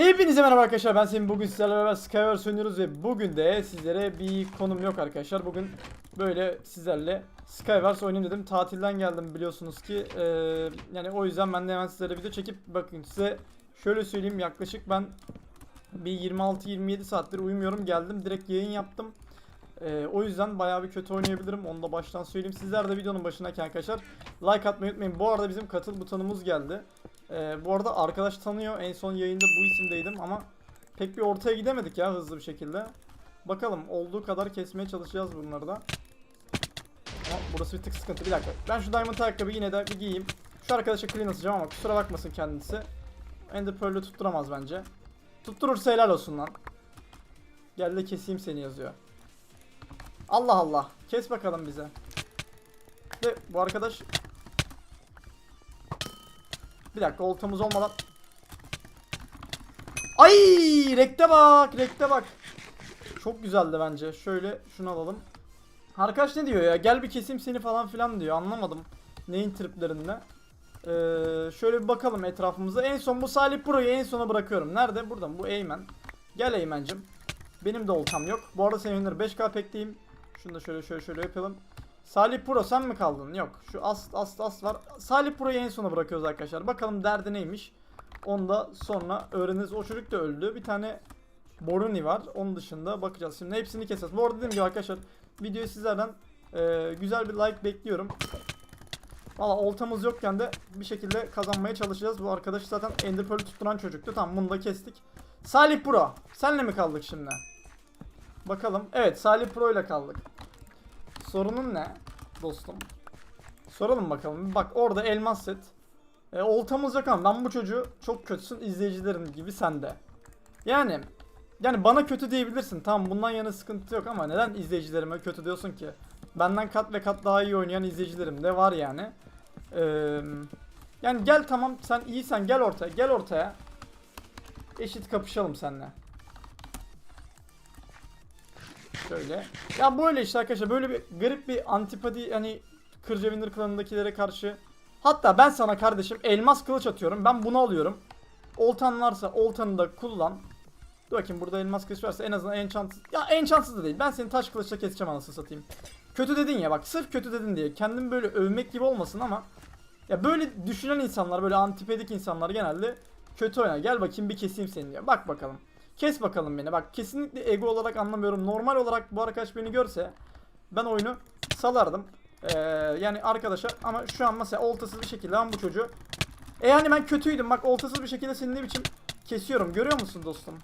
Hepinize merhaba arkadaşlar ben Semih. Bugün sizlerle beraber Skywars oynuyoruz ve bugün de sizlere bir konum yok arkadaşlar. Bugün böyle sizlerle Skywars oynayayım dedim. Tatilden geldim biliyorsunuz ki Ee, yani o yüzden ben de hemen sizlere video çekip bakın size şöyle söyleyeyim yaklaşık ben bir 26-27 saattir uyumuyorum. Geldim direkt yayın yaptım Ee, o yüzden bayağı bir kötü oynayabilirim onu da baştan söyleyeyim sizler de videonun başındayken arkadaşlar like atmayı unutmayın bu arada bizim katıl butonumuz geldi ee, bu arada arkadaş tanıyor. En son yayında bu isimdeydim ama pek bir ortaya gidemedik ya hızlı bir şekilde. Bakalım olduğu kadar kesmeye çalışacağız bunları da. Ama burası bir tık sıkıntı. Bir dakika. Ben şu diamond ayakkabıyı yine de bir giyeyim. Şu arkadaşa clean atacağım ama kusura bakmasın kendisi. Ender tutturamaz bence. Tutturursa helal olsun lan. Gel de keseyim seni yazıyor. Allah Allah. Kes bakalım bize. Ve bu arkadaş bir dakika oltamız olmadan. Ay rekte bak rekte bak. Çok güzeldi bence. Şöyle şunu alalım. Arkadaş ne diyor ya? Gel bir keseyim seni falan filan diyor. Anlamadım. Neyin triplerinde. Ee, şöyle bir bakalım etrafımıza. En son bu Salih Pro'yu en sona bırakıyorum. Nerede? Burada mı? Bu Eymen. Gel Eymen'cim. Benim de oltam yok. Bu arada sevinir 5K pekteyim. Şunu da şöyle şöyle şöyle yapalım. Salih Pro sen mi kaldın? Yok. Şu ast ast ast var. Salih Pro'yu en sona bırakıyoruz arkadaşlar. Bakalım derdi neymiş. Onu da sonra öğreniriz. O çocuk da öldü. Bir tane Boruni var. Onun dışında bakacağız. Şimdi hepsini keseceğiz. Bu arada dediğim gibi arkadaşlar videoyu sizlerden e, güzel bir like bekliyorum. Valla oltamız yokken de bir şekilde kazanmaya çalışacağız. Bu arkadaş zaten Ender Pearl'ü tutturan çocuktu. Tamam bunu da kestik. Salih Pro. Senle mi kaldık şimdi? Bakalım. Evet Salih Pro ile kaldık. Sorunun ne dostum? Soralım bakalım. Bak orada elmas set. E, oltamız yok ama ben bu çocuğu çok kötüsün izleyicilerin gibi sende. Yani yani bana kötü diyebilirsin. Tamam bundan yana sıkıntı yok ama neden izleyicilerime kötü diyorsun ki? Benden kat ve kat daha iyi oynayan izleyicilerim de var yani. Ee, yani gel tamam sen iyisen gel ortaya gel ortaya. Eşit kapışalım seninle. Şöyle. Ya böyle işte arkadaşlar böyle bir garip bir antipati hani Kırcavindir klanındakilere karşı. Hatta ben sana kardeşim elmas kılıç atıyorum. Ben bunu alıyorum. Oltan varsa oltanı da kullan. Dur bakayım burada elmas kılıç varsa en azından enchant... Ya enchantsız da değil. Ben seni taş kılıçla keseceğim anasını satayım. Kötü dedin ya bak sırf kötü dedin diye. Kendim böyle övmek gibi olmasın ama. Ya böyle düşünen insanlar böyle antipedik insanlar genelde kötü oynar. Gel bakayım bir keseyim seni diyor. Bak bakalım. Kes bakalım beni. Bak kesinlikle ego olarak anlamıyorum. Normal olarak bu arkadaş beni görse ben oyunu salardım. Ee, yani arkadaşa ama şu an mesela oltasız bir şekilde ben bu çocuğu e yani ben kötüydüm bak oltasız bir şekilde seni ne biçim kesiyorum görüyor musun dostum?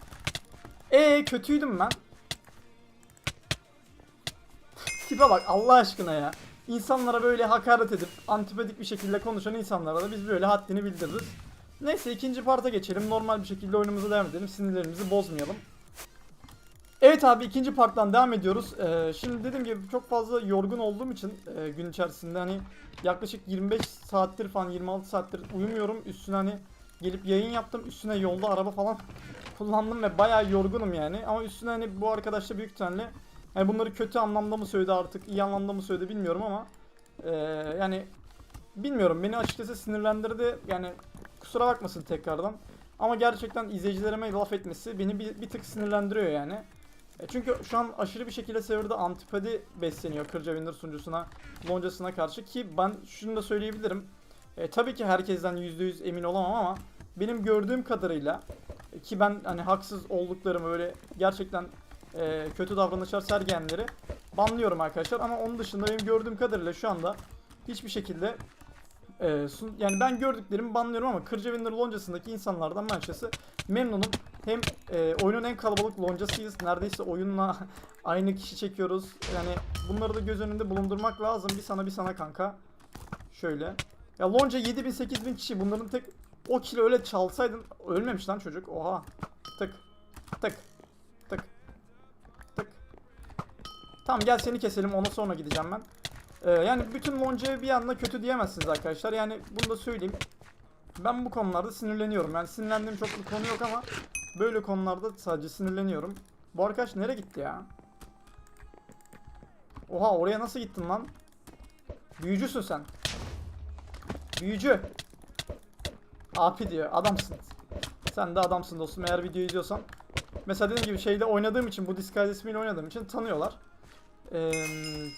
E kötüydüm ben. Tipe bak Allah aşkına ya. İnsanlara böyle hakaret edip antipatik bir şekilde konuşan insanlara da biz böyle haddini bildiririz. Neyse ikinci parta geçelim. Normal bir şekilde oyunumuza devam edelim. Sinirlerimizi bozmayalım. Evet abi ikinci parttan devam ediyoruz. Ee, şimdi dediğim gibi çok fazla yorgun olduğum için e, gün içerisinde hani yaklaşık 25 saattir falan 26 saattir uyumuyorum. Üstüne hani gelip yayın yaptım. Üstüne yolda araba falan kullandım ve bayağı yorgunum yani. Ama üstüne hani bu arkadaş da büyük ihtimalle hani bunları kötü anlamda mı söyledi artık iyi anlamda mı söyledi bilmiyorum ama e, yani bilmiyorum beni açıkçası sinirlendirdi. Yani kusura bakmasın tekrardan. Ama gerçekten izleyicilerime laf etmesi beni bir, bir tık sinirlendiriyor yani. E çünkü şu an aşırı bir şekilde serverda antipati besleniyor Kırca sunucusuna, loncasına karşı ki ben şunu da söyleyebilirim. E, tabii ki herkesten %100 emin olamam ama benim gördüğüm kadarıyla e, ki ben hani haksız olduklarımı böyle gerçekten e, kötü davranışlar sergileyenleri banlıyorum arkadaşlar ama onun dışında benim gördüğüm kadarıyla şu anda hiçbir şekilde e, sun- yani ben gördüklerimi banlıyorum ama Kırca loncasındaki insanlardan ben açıkçası memnunum. Hem e, oyunun en kalabalık loncasıyız. Neredeyse oyunla aynı kişi çekiyoruz. Yani bunları da göz önünde bulundurmak lazım. Bir sana bir sana kanka. Şöyle. Ya lonca 7000 8000 kişi. Bunların tek o kilo öyle çalsaydın ölmemiş lan çocuk. Oha. Tık. Tık. Tık. Tık. Tamam gel seni keselim. Ona sonra gideceğim ben. Ee, yani bütün loncaya bir anda kötü diyemezsiniz arkadaşlar. Yani bunu da söyleyeyim. Ben bu konularda sinirleniyorum. Yani sinirlendiğim çok bir konu yok ama böyle konularda sadece sinirleniyorum. Bu arkadaş nereye gitti ya? Oha oraya nasıl gittin lan? Büyücüsün sen. Büyücü. Api diyor. Adamsın. Sen de adamsın dostum eğer videoyu izliyorsan. Mesela dediğim gibi şeyde oynadığım için bu Disguise ismiyle oynadığım için tanıyorlar. Ee,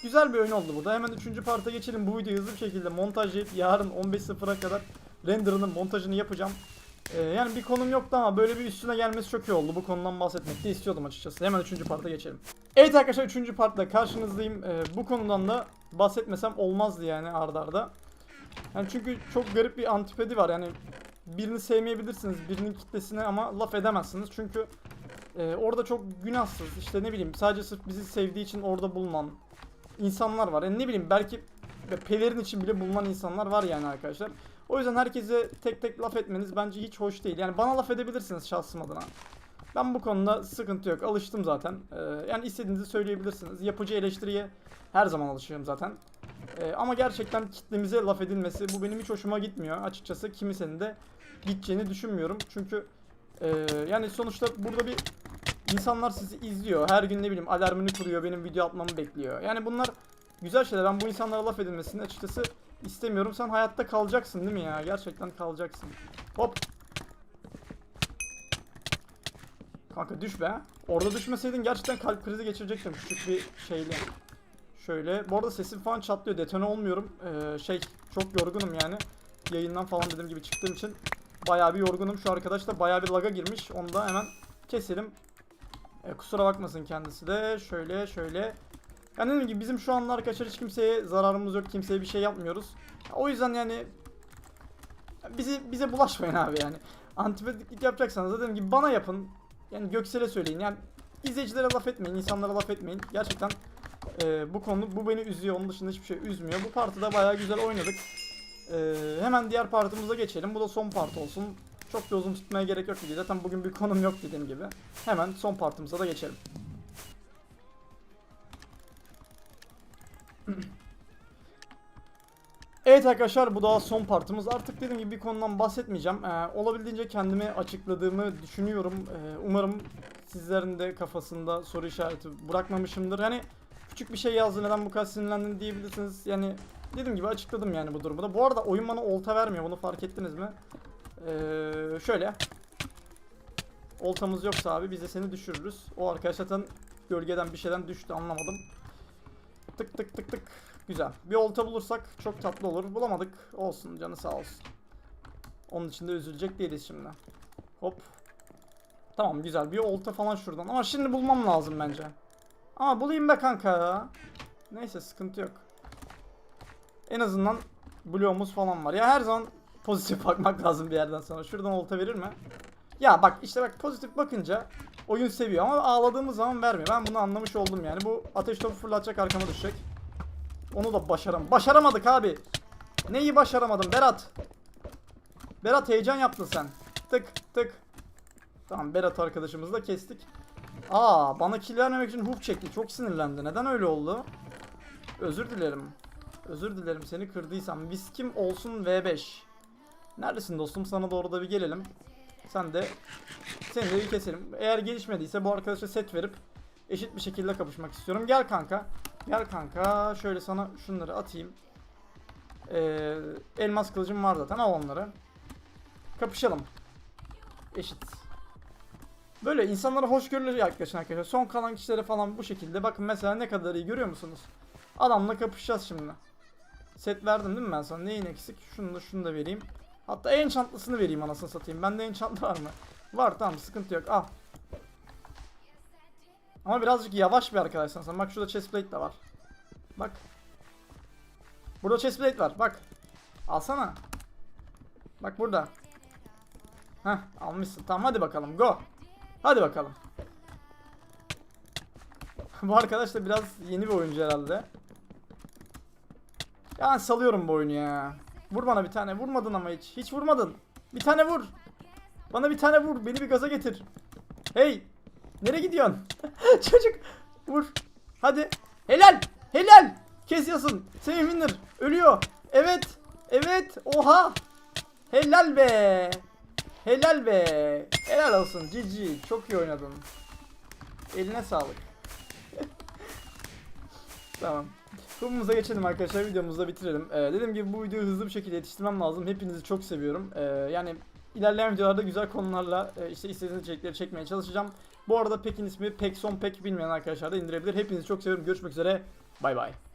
güzel bir oyun oldu bu da. Hemen 3. parta geçelim. Bu videoyu hızlı bir şekilde montajlayıp yarın 15.00'a kadar renderının montajını yapacağım. Ee, yani bir konum yoktu ama böyle bir üstüne gelmesi çok iyi oldu. Bu konudan bahsetmek de istiyordum açıkçası. Hemen 3. parta geçelim. Evet arkadaşlar 3. partla karşınızdayım. Ee, bu konudan da bahsetmesem olmazdı yani ardarda. arda. Yani çünkü çok garip bir antipedi var yani birini sevmeyebilirsiniz birinin kitlesine ama laf edemezsiniz çünkü e, orada çok günahsız işte ne bileyim sadece sırf bizi sevdiği için orada bulunan insanlar var. Yani ne bileyim belki pelerin için bile bulunan insanlar var yani arkadaşlar. O yüzden herkese tek tek laf etmeniz bence hiç hoş değil. Yani bana laf edebilirsiniz şahsım adına. Ben bu konuda sıkıntı yok. Alıştım zaten. Ee, yani istediğinizi söyleyebilirsiniz. Yapıcı eleştiriye her zaman alışığım zaten. Ee, ama gerçekten kitlemize laf edilmesi bu benim hiç hoşuma gitmiyor. Açıkçası kimsenin de gideceğini düşünmüyorum. Çünkü e, yani sonuçta burada bir insanlar sizi izliyor. Her gün ne bileyim alarmını kuruyor. Benim video atmamı bekliyor. Yani bunlar güzel şeyler. Ben bu insanlara laf edilmesini açıkçası istemiyorum. Sen hayatta kalacaksın değil mi ya? Gerçekten kalacaksın. Hop. Kanka düş be. Orada düşmeseydin gerçekten kalp krizi geçirecektim küçük bir şeyle. Şöyle. Bu arada sesim falan çatlıyor. Detone olmuyorum. Ee, şey çok yorgunum yani. Yayından falan dediğim gibi çıktığım için bayağı bir yorgunum. Şu arkadaş da bayağı bir laga girmiş. Onu da hemen keselim. Ee, kusura bakmasın kendisi de. Şöyle şöyle. Yani dediğim gibi bizim şu anda arkadaşlar hiç kimseye zararımız yok. Kimseye bir şey yapmıyoruz. O yüzden yani bizi bize bulaşmayın abi yani. Antipatiklik yapacaksanız dediğim gibi bana yapın. Yani Göksel'e söyleyin. Yani izleyicilere laf etmeyin, insanlara laf etmeyin. Gerçekten e, bu konu bu beni üzüyor. Onun dışında hiçbir şey üzmüyor. Bu partide bayağı güzel oynadık. E, hemen diğer partımıza geçelim. Bu da son part olsun. Çok da uzun tutmaya gerek yok diye. Zaten bugün bir konum yok dediğim gibi. Hemen son partımıza da geçelim. Evet arkadaşlar bu da son partımız. Artık dediğim gibi bir konudan bahsetmeyeceğim. Ee, olabildiğince kendimi açıkladığımı düşünüyorum. Ee, umarım sizlerin de kafasında soru işareti bırakmamışımdır. Hani küçük bir şey yazdı neden bu kadar sinirlendin diyebilirsiniz. Yani dediğim gibi açıkladım yani bu durumu da. Bu arada oyun bana olta vermiyor. Bunu fark ettiniz mi? Ee, şöyle. Oltamız yoksa abi biz de seni düşürürüz. O arkadaş zaten gölgeden bir şeyden düştü anlamadım. Tık tık tık tık. Güzel. Bir olta bulursak çok tatlı olur. Bulamadık. Olsun canı sağ olsun. Onun için de üzülecek değiliz şimdi. Hop. Tamam güzel. Bir olta falan şuradan. Ama şimdi bulmam lazım bence. Ama bulayım be kanka. Neyse sıkıntı yok. En azından bloğumuz falan var. Ya her zaman pozitif bakmak lazım bir yerden sonra. Şuradan olta verir mi? Ya bak işte bak pozitif bakınca oyun seviyor ama ağladığımız zaman vermiyor. Ben bunu anlamış oldum yani. Bu ateş topu fırlatacak arkama düşecek. Onu da başaram. Başaramadık abi. Neyi başaramadım Berat? Berat heyecan yaptın sen. Tık tık. Tamam Berat arkadaşımızı da kestik. Aa bana kill vermemek için hook çekti. Çok sinirlendi. Neden öyle oldu? Özür dilerim. Özür dilerim seni kırdıysam. Biz kim olsun V5. Neredesin dostum? Sana doğru da bir gelelim. Sen de seni de bir keselim. Eğer gelişmediyse bu arkadaşa set verip eşit bir şekilde kapışmak istiyorum. Gel kanka. Gel kanka. Şöyle sana şunları atayım. Ee, elmas kılıcım var zaten. Al onları. Kapışalım. Eşit. Böyle insanlara hoşgörülü yaklaşın arkadaşlar. Son kalan kişilere falan bu şekilde. Bakın mesela ne kadar iyi görüyor musunuz? Adamla kapışacağız şimdi. Set verdim değil mi ben sana? Neyin eksik? Şunu da şunu da vereyim. Hatta en çantlısını vereyim anasını satayım. Bende en çantlı var mı? Var tamam sıkıntı yok. Al. Ama birazcık yavaş bir arkadaşsan sen. Bak şurada chestplate de var. Bak. Burada chestplate var. Bak. Alsana. Bak burada. Heh almışsın. Tamam hadi bakalım. Go. Hadi bakalım. bu arkadaş da biraz yeni bir oyuncu herhalde. Ya salıyorum bu oyunu ya. Vur bana bir tane. Vurmadın ama hiç. Hiç vurmadın. Bir tane vur. Bana bir tane vur. Beni bir gaza getir. Hey. Nereye gidiyorsun? Çocuk. Vur. Hadi. Helal. Helal. Kesiyorsun. Seni winner. Ölüyor. Evet. Evet. Oha. Helal be. Helal be. Helal olsun. GG. Çok iyi oynadın. Eline sağlık. tamam. Konumuza geçelim arkadaşlar. Videomuzu da bitirelim. Ee, dediğim gibi bu videoyu hızlı bir şekilde yetiştirmem lazım. Hepinizi çok seviyorum. Ee, yani İlerleyen videolarda güzel konularla e, işte istediğiniz içerikleri çekmeye çalışacağım. Bu arada Pek'in ismi Pek Son Pek bilmeyen arkadaşlar da indirebilir. Hepinizi çok seviyorum. Görüşmek üzere. Bay bay.